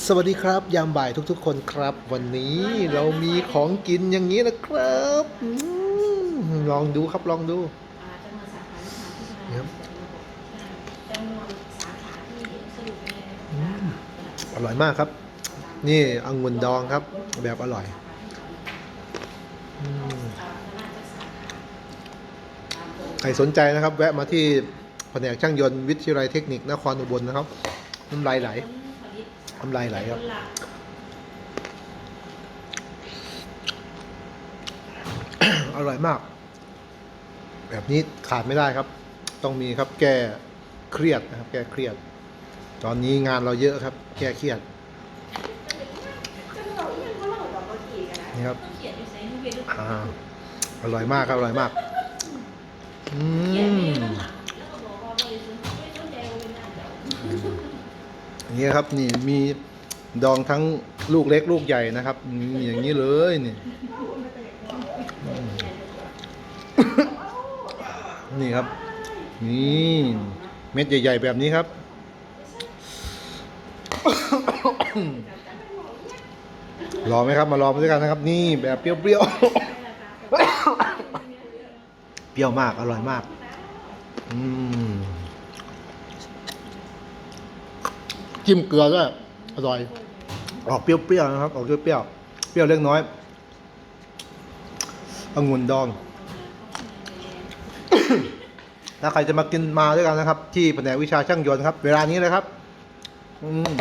สวัสดีครับ ยามบ่ายทุกๆ คนครับ วันนี้เรามีของกินอย่างนี้นะครับอืมลองดูครับลองดูจำนวนสาขาที่ครับจำนวนสาขาที่สรุปในอืมอร่อยมากครับ นี่องุ่นดองครับ แบบอร่อยอืมใครสนใจนะครับ แวะมาที่แผนกช่างยนต์วิทยาลัยเทคนิคนครอุบลนะครับน้ำลายไหล น้ำลายไหลครับ อร่อยมาก แบบนี้ขาดไม่ได้ครับ ต้องมีครับแก้เครียดนะครับ แก้เครียด ตอนนี้งานเราเยอะครับ แก้เครียดนี่ครับอ่าอร่อยมากครับอร่อยมาก อืม อย่างนี้ครับนี่มีดองทั้งลูกเล็กลูกใหญ่นะครับนี่อย่างนี้เลยนี่นี่ครับ นี่เม็ดใหญ่ ๆ แบบนี้ครับ รอไหมครับมารอมาด้วยกันนะครับ นี่แบบเปรี้ยวๆเปรี้ยวมากอร่อยมาก อืม จิ้มเกลือด้วยอร่อย ออกเปรี้ยวๆนะครับ ออกเปรี้ยวๆเปรี้ยวเล็กน้อยองุ่นดอง ถ้าใครจะมากินมาด้วยกันนะครับ ที่แผนกวิชาช่างยนต์ครับ เวลานี้เลยครับ อืม